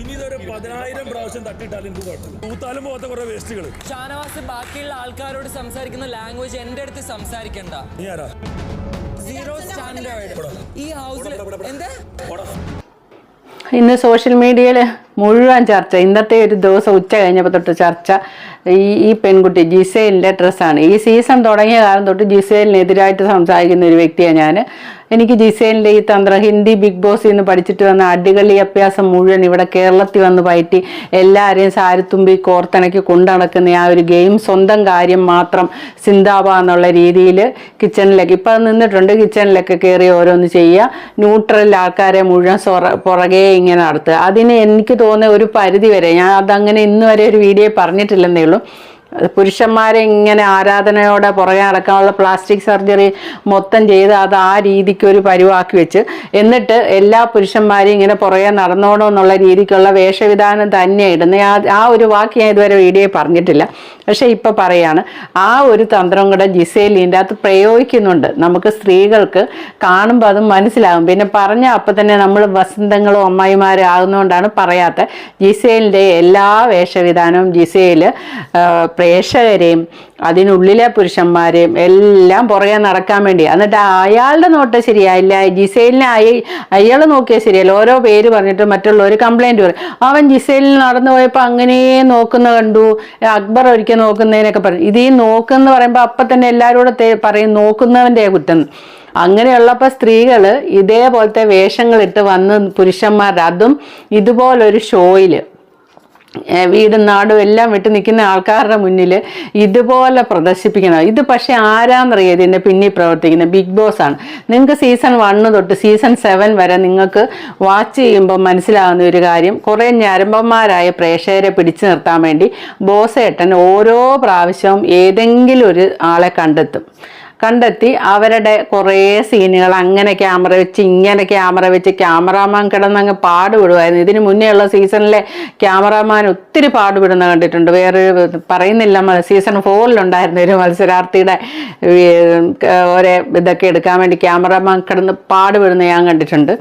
ഇനി ഇതൊരു പതിനായിരം പ്രാവശ്യം തട്ടിയിട്ടാലും എനിക്ക് കുഴപ്പമില്ല. തൂത്താലും പോകാത്ത കുറെ വേസ്റ്റുകൾ ഷാനവാസ് ബാക്കിയുള്ള ആൾക്കാരോട് സംസാരിക്കുന്ന ലാംഗ്വേജ് എന്റെ അടുത്ത് സംസാരിക്കണ്ട. നീ ആരാ? സീറോ സ്റ്റാൻഡേർഡ് ഈ ഹൗസിൽ എന്താ? ഇന്ന് സോഷ്യൽ മീഡിയയിൽ മുഴുവൻ ചർച്ച. ഇന്നത്തെ ഒരു ദിവസം ഉച്ച കഴിഞ്ഞപ്പോൾ തൊട്ട് ചർച്ച. ഈ ഈ പെൺകുട്ടി ജിസേലിന്റെ ഡ്രസ്സാണ്. ഈ സീസൺ തുടങ്ങിയ കാലം തൊട്ട് ജിസേലിനെതിരായിട്ട് സംസാരിക്കുന്ന ഒരു വ്യക്തിയാണ് ഞാൻ എനിക്ക് ജിസേലിന്റെ ഈ തന്ത്രം ഹിന്ദി ബിഗ് ബോസിൽ നിന്ന് പഠിച്ചിട്ട് വന്ന അടികളി അഭ്യാസം മുഴുവൻ ഇവിടെ കേരളത്തിൽ വന്ന് പയറ്റി എല്ലാവരെയും സാരത്തുമ്പി കോർത്തിണക്കി കൊണ്ടടക്കുന്ന ആ ഒരു ഗെയിം സ്വന്തം കാര്യം മാത്രം സിന്താബ എന്നുള്ള രീതിയിൽ കിച്ചണിലേക്ക്. ഇപ്പം അത് നിന്നിട്ടുണ്ട്. കിച്ചണിലൊക്കെ കയറി ഓരോന്ന് ചെയ്യുക. ന്യൂട്രൽ ആൾക്കാരെ മുഴുവൻ പുറകെ ഇങ്ങനെ നടത്തുക. അതിന് എനിക്ക് തോന്നുന്ന ഒരു പരിധി വരെ ഞാൻ അതങ്ങനെ ഇന്ന് വരെ ഒരു വീഡിയോ പറഞ്ഞിട്ടില്ലെന്നേ ഉള്ളൂ. പുരുഷന്മാരെ ഇങ്ങനെ ആരാധനയോടെ പുറകെ നടക്കാനുള്ള പ്ലാസ്റ്റിക് സർജറി മൊത്തം ചെയ്ത് അത് ആ രീതിക്ക് ഒരു പരിവാക്കി വെച്ച്. എന്നിട്ട് എല്ലാ പുരുഷന്മാരെയും ഇങ്ങനെ പുറകെ നടന്നോണോ എന്നുള്ള രീതിക്കുള്ള വേഷവിധാനം തന്നെ ഇടുന്ന. ആ ഒരു വാക്ക് ഞാൻ ഇതുവരെ വീഡിയോ പറഞ്ഞിട്ടില്ല. പക്ഷെ ഇപ്പൊ പറയാണ് ആ ഒരു തന്ത്രം കൂടെ ജിസേലിന്റെ അകത്ത് പ്രയോഗിക്കുന്നുണ്ട്. നമുക്ക് സ്ത്രീകൾക്ക് കാണുമ്പോൾ അത് മനസ്സിലാകും. പിന്നെ പറഞ്ഞ അപ്പം തന്നെ നമ്മൾ വസന്തങ്ങളും അമ്മായിമാരും ആകുന്നതുകൊണ്ടാണ് പറയാത്ത ജിസേലിന്റെ എല്ലാ വേഷവിധാനവും ജിസേൽ പ്രേക്ഷകരെയും അതിനുള്ളിലെ പുരുഷന്മാരെയും എല്ലാം പുറകെ നടക്കാൻ വേണ്ടി. എന്നിട്ട് അയാളുടെ നോട്ട് ശരിയായില്ല. ജിസൈലിനെ അയ അയാൾ നോക്കിയാൽ ശരിയല്ല. ഓരോ പേര് പറഞ്ഞിട്ട് മറ്റുള്ളവർ കംപ്ലൈന്റ് പറയും. അവൻ ജിസൈലിൽ നടന്നു പോയപ്പോൾ അങ്ങനെ നോക്കുന്ന കണ്ടു. അക്ബർ ഒരിക്കൽ നോക്കുന്നതിനൊക്കെ പറയും ഇത് ഈ നോക്കുന്ന പറയുമ്പോൾ അപ്പം തന്നെ എല്ലാവരും കൂടെ തേ- പറയും നോക്കുന്നവന്റെ കുറ്റം. അങ്ങനെയുള്ളപ്പോൾ സ്ത്രീകൾ ഇതേപോലത്തെ വേഷങ്ങളിട്ട് വന്ന് പുരുഷന്മാരുടെ. അതും ഇതുപോലൊരു ഷോയിൽ വീടും നാടും എല്ലാം വിട്ട് നിൽക്കുന്ന ആൾക്കാരുടെ മുന്നിൽ ഇതുപോലെ പ്രദർശിപ്പിക്കണം ഇത് പക്ഷേ ആരാന്നറിയാം ഇതിന്റെ പിന്നിൽ പ്രവർത്തിക്കുന്ന ബിഗ് ബോസ് ആണ്. നിങ്ങൾക്ക് സീസൺ വണ്ണ് തൊട്ട് സീസൺ സെവൻ വരെ നിങ്ങൾക്ക് വാച്ച് ചെയ്യുമ്പോൾ മനസ്സിലാകുന്ന ഒരു കാര്യം കുറേ ഞരമ്പന്മാരായ പ്രേക്ഷകരെ പിടിച്ചു നിർത്താൻ വേണ്ടി ബോസേട്ടൻ ഓരോ പ്രാവശ്യവും ഏതെങ്കിലും ഒരു ആളെ കണ്ടെത്തും. കണ്ടെത്തി അവരുടെ കുറേ സീനുകൾ അങ്ങനെ ക്യാമറ വെച്ച് ഇങ്ങനെ ക്യാമറ വെച്ച് ക്യാമറാമാൻ കിടന്നങ്ങ് പാടുപെടുമായിരുന്നു ഇതിന് മുന്നേ ഉള്ള സീസണിലെ ക്യാമറാമാൻ ഒത്തിരി പാടുപെടുന്ന കണ്ടിട്ടുണ്ട്. വേറെ പറയുന്നില്ല സീസൺ ഫോറിലുണ്ടായിരുന്ന ഒരു മത്സരാർത്ഥിയുടെ ഒരേ ഇതൊക്കെ എടുക്കാൻ വേണ്ടി ക്യാമറാമാൻ കിടന്ന് പാടുപെടുന്ന ഞാൻ കണ്ടിട്ടുണ്ട്.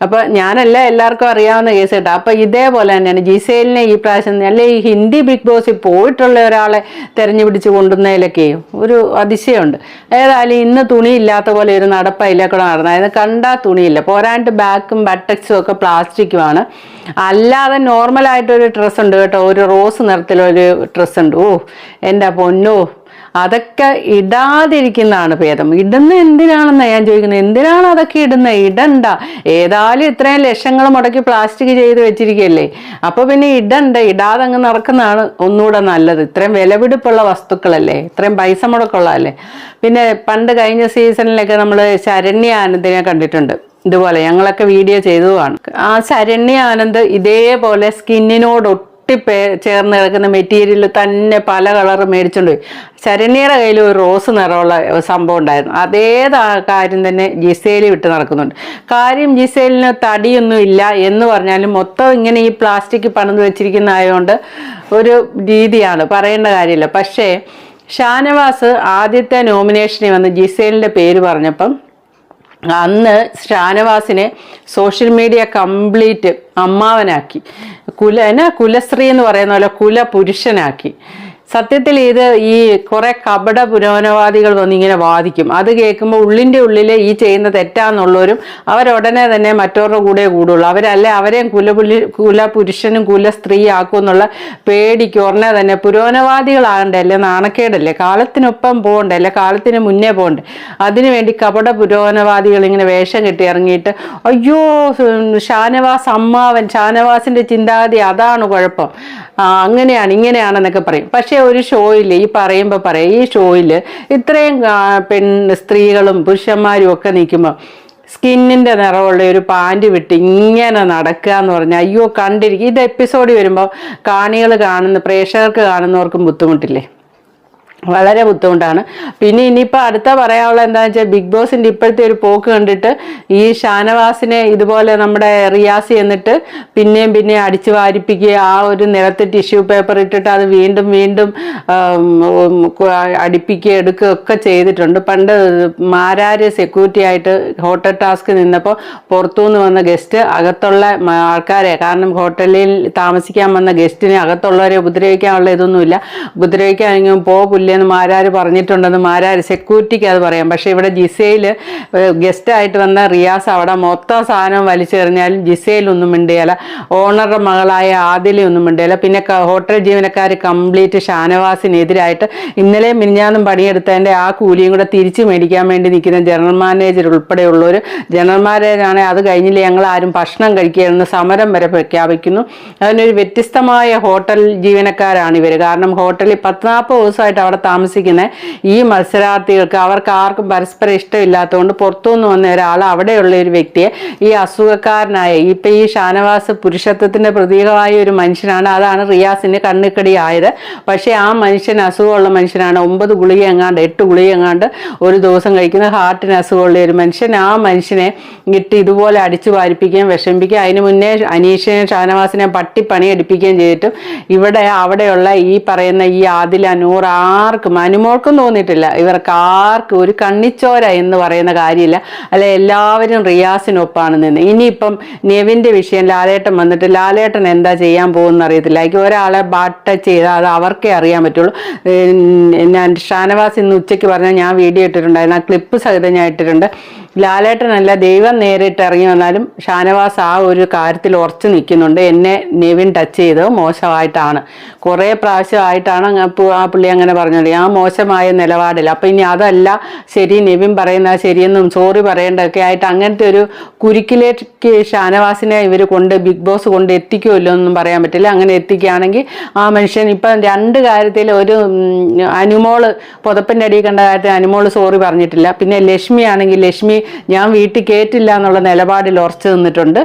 അപ്പൊ ഞാനല്ല എല്ലാവർക്കും അറിയാവുന്ന കേസ് കേട്ടോ. അപ്പൊ ഇതേപോലെ തന്നെയാണ് ജിസേലിനെ ഈ പ്രാവശ്യം അല്ലെ ഈ ഹിന്ദി ബിഗ് ബോസിൽ പോയിട്ടുള്ള ഒരാളെ തെരഞ്ഞു പിടിച്ച് കൊണ്ടുവന്നതിലൊക്കെ ഒരു അതിശയമുണ്ട്. ഏതായാലും ഇന്ന് തുണിയില്ലാത്ത പോലെ ഒരു നടപ്പയിലേക്കൂടെ നടന്നത്. അതിന് കണ്ടാൽ തുണിയില്ല. പോരാണ്ട് ബാക്കും ബട്ടക്സും ഒക്കെ പ്ലാസ്റ്റിക്കുമാണ്. അല്ലാതെ നോർമലായിട്ടൊരു ഡ്രസ്സ് ഉണ്ട് കേട്ടോ. ഒരു റോസ് നിറത്തിലൊരു ഡ്രസ്സ് ഉണ്ട്. ഓ എന്റെ പൊന്നോ? അതൊക്കെ ഇടാതിരിക്കുന്നതാണ് ഭേദം. ഇടുന്ന എന്തിനാണെന്ന് ഞാൻ ചോദിക്കുന്നത്? എന്തിനാണ് അതൊക്കെ ഇടുന്നത് ഇടണ്ട. ഏതായാലും ഇത്രയും ലക്ഷങ്ങൾ മുടക്കി പ്ലാസ്റ്റിക് ചെയ്ത് വെച്ചിരിക്കുകയല്ലേ അപ്പൊ പിന്നെ ഇടണ്ട. ഇടാതെ അങ്ങ് നടക്കുന്നതാണ് ഒന്നുകൂടെ നല്ലത്. ഇത്രയും വിലപിടിപ്പുള്ള വസ്തുക്കളല്ലേ? ഇത്രയും പൈസ മുടക്കുള്ളതല്ലേ? പിന്നെ പണ്ട് കഴിഞ്ഞ സീസണിലൊക്കെ നമ്മൾ ശരണ്യ ആനന്ദിനെ കണ്ടിട്ടുണ്ട്. ഇതുപോലെ ഞങ്ങളൊക്കെ വീഡിയോ ചെയ്തതുമാണ്. ആ ശരണ്യ ആനന്ദ് ഇതേപോലെ സ്കിന്നിനോട് ഒട്ടി പേ ചേർന്ന് കിടക്കുന്ന മെറ്റീരിയൽ തന്നെ പല കളർ മേടിച്ചുകൊണ്ട് പോയി. ശരണ്യയുടെ കയ്യിൽ ഒരു റോസ് നിറമുള്ള സംഭവം ഉണ്ടായിരുന്നു. അതേ കാര്യം തന്നെ ജിസേലി വിട്ട് നടക്കുന്നുണ്ട്. കാര്യം ജിസേലിന് തടിയൊന്നും ഇല്ല എന്ന് പറഞ്ഞാലും മൊത്തം ഇങ്ങനെ ഈ പ്ലാസ്റ്റിക് പണിത് വെച്ചിരിക്കുന്ന ആയതുകൊണ്ട് ഒരു രീതിയാണ് പറയേണ്ട കാര്യമില്ല. പക്ഷേ ഷാനവാസ് ആദ്യത്തെ നോമിനേഷനിൽ വന്ന് ജിസേലിന്റെ പേര് പറഞ്ഞപ്പം അന്ന് ഷാനവാസിനെ സോഷ്യൽ മീഡിയ കംപ്ലീറ്റ് അമ്മാവനാക്കി. കുല എന്നാ കുലശ്രീ എന്ന് പറയുന്ന പോലെ കുല പുരുഷനാക്കി സത്യത്തിൽ ഇത് ഈ കുറെ കപട പുരോഗമനവാദികൾ വന്ന് ഇങ്ങനെ വാദിക്കും. അത് കേൾക്കുമ്പോൾ ഉള്ളിന്റെ ഉള്ളിൽ ഈ ചെയ്യുന്ന തെറ്റാന്നുള്ളവരും അവരുടനെ തന്നെ മറ്റവരുടെ കൂടെ കൂടുള്ളൂ. അവരല്ലേ അവരെയും കുലപുലി കുല പുരുഷനും കുല സ്ത്രീ ആക്കും എന്നുള്ള പേടിക്ക് ഉടനെ തന്നെ പുരോഗമനവാദികളാകണ്ടേ അല്ലേ നാണക്കേടല്ലേ? കാലത്തിനൊപ്പം പോകണ്ടേ അല്ലെ കാലത്തിന് മുന്നേ പോകണ്ടേ? അതിനുവേണ്ടി കപട പുരോഗമനവാദികൾ ഇങ്ങനെ വേഷം കെട്ടി ഇറങ്ങിയിട്ട് അയ്യോ ഷാനവാസ് അമ്മാവൻ ഷാനവാസിന്റെ ചിന്താഗതി അതാണ് കുഴപ്പം. അങ്ങനെയാണ് ഇങ്ങനെയാണെന്നൊക്കെ പറയും. പക്ഷേ ഒരു ഷോയിൽ ഈ പറയുമ്പോൾ പറയാം ഈ ഷോയിൽ ഇത്രയും പെൺ സ്ത്രീകളും പുരുഷന്മാരും ഒക്കെ നിൽക്കുമ്പോൾ സ്കിന്നിന്റെ നിറമുള്ള ഒരു പാന്റ് വിട്ട് ഇങ്ങനെ നടക്കുക എന്ന് പറഞ്ഞാൽ അയ്യോ കണ്ടിരിക്കും. ഇത് എപ്പിസോഡ് വരുമ്പോൾ കാണികൾ കാണുന്ന പ്രേക്ഷകർക്ക് കാണുന്നവർക്കും ബുദ്ധിമുട്ടില്ലേ? വളരെ ബുദ്ധിമുട്ടാണ്. പിന്നെ ഇനിയിപ്പോൾ അടുത്ത പറയാനുള്ള എന്താണെന്ന് വെച്ചാൽ ബിഗ് ബോസിന്റെ ഇപ്പോഴത്തെ ഒരു പോക്ക് കണ്ടിട്ട് ഈ ഷാനവാസിനെ ഇതുപോലെ നമ്മുടെ റിയാസ് എന്നിട്ട് പിന്നെയും പിന്നെയും അടിച്ചു വാരിപ്പിക്കുക ആ ഒരു നിലത്ത് ടിഷ്യൂ പേപ്പർ ഇട്ടിട്ട് അത് വീണ്ടും വീണ്ടും അടിപ്പിക്കുക എടുക്കുക ഒക്കെ ചെയ്തിട്ടുണ്ട്. പണ്ട് മാരാര് സെക്യൂരിറ്റി ആയിട്ട് ഹോട്ടൽ ടാസ്ക് നിന്നപ്പോൾ പുറത്തുനിന്ന് വന്ന ഗസ്റ്റ് അകത്തുള്ള ആൾക്കാരെ കാരണം ഹോട്ടലിൽ താമസിക്കാൻ വന്ന ഗസ്റ്റിനെ അകത്തുള്ളവരെ ഉപദ്രവിക്കാനുള്ള ഇതൊന്നുമില്ല. ഉപദ്രവിക്കാനെങ്കിലും പോ പുല്ലെന്ന് മാരാർ പറഞ്ഞിട്ടുണ്ടെന്ന് മാരാർ സെക്യൂരിറ്റിക്ക് അത് പറയാം. പക്ഷേ ഇവിടെ ജിസയിൽ ഗസ്റ്റായിട്ട് വന്ന റിയാസ് അവിടെ മൊത്തം സാധനം വലിച്ചെറിഞ്ഞാലും ജിസയിലൊന്നും മിണ്ടിയല്ല ഓണറുടെ മകളായ ആദിലെ ഒന്നും മിണ്ടിയല്ല പിന്നെ ഹോട്ടൽ ജീവനക്കാർ കംപ്ലീറ്റ് ഷാനവാസിനെതിരായിട്ട് ഇന്നലെ മിനിഞ്ഞാന്നും പണിയെടുത്തതിന്റെ ആ കൂലിയും കൂടെ തിരിച്ചു മേടിക്കാൻ വേണ്ടി നിൽക്കുന്ന ജനറൽ മാനേജർ ഉൾപ്പെടെയുള്ളവർ ജനറൽ മാനേജറാണ് അത് കഴിഞ്ഞില്ല ഞങ്ങൾ ആരും ഭക്ഷണം കഴിക്കുകയെന്ന് സമരം വരെ പ്രഖ്യാപിക്കുന്നു. അതിനൊരു വ്യത്യസ്തമായ ഹോട്ടൽ ജീവനക്കാരാണ് ഇവർ കാരണം ഹോട്ടലിൽ പത്ത് നാൽപ്പത് ദിവസമായിട്ട് അവിടെ താമസിക്കുന്ന. ഈ മത്സരാർത്ഥികൾക്ക് അവർക്ക് ആർക്കും പരസ്പരം ഇഷ്ടമില്ലാത്തതുകൊണ്ട് പുറത്തുനിന്ന് വന്ന ഒരാൾ അവിടെയുള്ള ഒരു വ്യക്തിയെ ഈ അസുഖക്കാരനായ ഇപ്പം ഈ ഷാനവാസ് പുരുഷത്വത്തിന്റെ പ്രതീകമായ ഒരു മനുഷ്യനാണ്. അതാണ് റിയാസിന് കണ്ണിക്കടി ആയത് പക്ഷേ ആ മനുഷ്യൻ അസുഖമുള്ള മനുഷ്യനാണ്. ഒമ്പത് ഗുളിക എങ്ങാണ്ട് എട്ട് ഗുളിക എങ്ങാണ്ട് ഒരു ദിവസം കഴിക്കുന്ന ഹാർട്ടിന് അസുഖമുള്ള ഒരു മനുഷ്യൻ. ആ മനുഷ്യനെ ഇട്ട് ഇതുപോലെ അടിച്ചു വാരിപ്പിക്കുകയും വിഷമിപ്പിക്കുകയും അതിന് മുന്നേ അനീഷിനെ ഷാനവാസിനെ പട്ടി പണിയെടുപ്പിക്കുകയും ചെയ്തിട്ടും ഇവിടെ അവിടെയുള്ള ഈ പറയുന്ന ഈ ആദില നൂർ ആർക്കും അനുമോൾക്കും തോന്നിയിട്ടില്ല. ഇവർക്ക് ആർക്കും ഒരു കണ്ണിച്ചോര എന്ന് പറയുന്ന കാര്യമില്ല. അല്ല എല്ലാവരും റിയാസിനൊപ്പാണ് നിന്ന്. ഇനിയിപ്പം നെവിന്റെ വിഷയം ലാലേട്ടൻ വന്നിട്ട് ലാലേട്ടൻ എന്താ ചെയ്യാൻ പോകുമെന്ന് അറിയത്തില്ല. എനിക്ക് ഒരാളെ ബാട്ട് ചെയ്താൽ അത് അവർക്കേ അറിയാൻ പറ്റുള്ളൂ. ഞാൻ ഷാനവാസ് ഇന്ന് ഉച്ചയ്ക്ക് പറഞ്ഞാൽ ഞാൻ വീഡിയോ ഇട്ടിട്ടുണ്ടായിരുന്നു. ആ ക്ലിപ്പ് സഹിതം ഞാൻ ഇട്ടിട്ടുണ്ട്. ലാലേട്ടനല്ല ദൈവം നേരിട്ട് ഇറങ്ങി വന്നാലും ഷാനവാസ് ആ ഒരു കാര്യത്തിൽ ഉറച്ചു നിൽക്കുന്നുണ്ട്. എന്നെ നെവിൻ ടച്ച് ചെയ്തത് മോശമായിട്ടാണ്. കുറേ പ്രാവശ്യമായിട്ടാണ് ആ പുള്ളി അങ്ങനെ പറഞ്ഞത്. ആ മോശമായ നിലപാടിൽ അപ്പം ഇനി അതല്ല ശരി നെവിൻ പറയുന്ന ശരിയെന്നും സോറി പറയേണ്ടതൊക്കെ ആയിട്ട് അങ്ങനത്തെ ഒരു കുരുക്കിലേക്ക് ഷാനവാസിനെ ഇവർ കൊണ്ട് ബിഗ് ബോസ് കൊണ്ട് എത്തിക്കുമല്ലോ എന്നും പറയാൻ പറ്റില്ല. അങ്ങനെ എത്തിക്കുകയാണെങ്കിൽ ആ മനുഷ്യൻ ഇപ്പം രണ്ട് കാര്യത്തിൽ ഒരു അനുമോൾ പുതപ്പിന്റെ അടിയിൽ കണ്ട കാര്യത്തിൽ അനുമോൾ സോറി പറഞ്ഞിട്ടില്ല. പിന്നെ ലക്ഷ്മി ആണെങ്കിൽ ലക്ഷ്മി ഞാൻ വീട്ടിൽ കയറ്റില്ല എന്നുള്ള നിലപാടിൽ ഉറച്ചു നിന്നിട്ടുണ്ട്.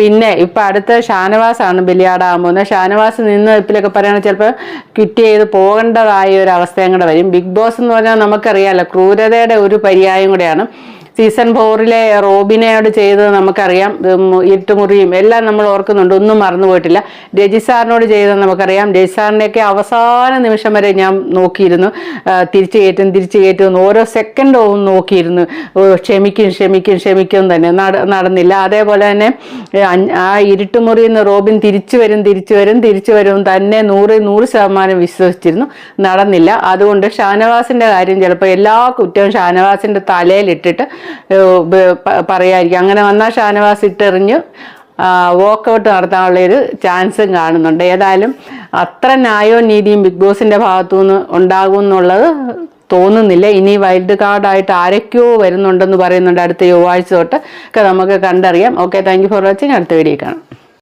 പിന്നെ ഇപ്പം അടുത്ത ഷാനവാസാണ് ബലിയാടാകാൻ പോകുന്നത്. ഷാനവാസ് നിന്ന് ഇപ്പിലൊക്കെ പറയുകയാണെങ്കിൽ ചിലപ്പോൾ കിറ്റ് ചെയ്ത് പോകേണ്ടതായ ഒരു അവസ്ഥയും കൂടെ വരും. ബിഗ് ബോസ് എന്ന് പറഞ്ഞാൽ നമുക്കറിയാമല്ലോ ക്രൂരതയുടെ ഒരു പര്യായം കൂടെയാണ്. സീസൺ ഫോറിലെ റോബിനയോട് ചെയ്തത് നമുക്കറിയാം. ഇരുട്ടുമുറിയും എല്ലാം നമ്മൾ ഓർക്കുന്നുണ്ട്. ഒന്നും മറന്നു പോയിട്ടില്ല. രജി സാറിനോട് ചെയ്തത് നമുക്കറിയാം. രജി സാറിന്റെയൊക്കെ അവസാന നിമിഷം വരെ ഞാൻ നോക്കിയിരുന്നു. തിരിച്ചു കയറ്റും തിരിച്ചു കയറ്റും ഓരോ സെക്കൻഡും നോക്കിയിരുന്നു. ക്ഷമിക്കും ക്ഷമിക്കും ക്ഷമിക്കും തന്നെ. നടന്നില്ല. അതേപോലെ തന്നെ ആ ഇരുട്ടുമുറിയിൽ നിന്ന് റോബിൻ തിരിച്ചു വരും തിരിച്ചു വരും തിരിച്ചു വരും തന്നെ നൂറ് നൂറ് ശതമാനം വിശ്വസിച്ചിരുന്നു. നടന്നില്ല. അതുകൊണ്ട് ഷാനവാസിന്റെ കാര്യം ചിലപ്പോൾ എല്ലാ കുറ്റവും ഷാനവാസിന്റെ തലയിലിട്ടിട്ട് പറയായിരിക്കും. അങ്ങനെ വന്നാൽ ഷാനവാസ് ഇട്ടെറിഞ്ഞ് വോക്കൗട്ട് നടത്താനുള്ള ഒരു ചാൻസും കാണുന്നുണ്ട്. ഏതായാലും അത്ര ന്യായവും നീതിയും ബിഗ് ബോസിന്റെ ഭാഗത്തുനിന്ന് ഉണ്ടാകും എന്നുള്ളത് തോന്നുന്നില്ല. ഇനി വൈൽഡ് കാർഡായിട്ട് ആരൊക്കെയോ വരുന്നുണ്ടെന്ന് പറയുന്നുണ്ട് അടുത്ത ചൊവ്വാഴ്ച തൊട്ട്. ഒക്കെ നമുക്ക് കണ്ടറിയാം. ഓക്കെ താങ്ക് ഫോർ വാച്ചിങ് അടുത്ത വീഡിയോ കാണാം.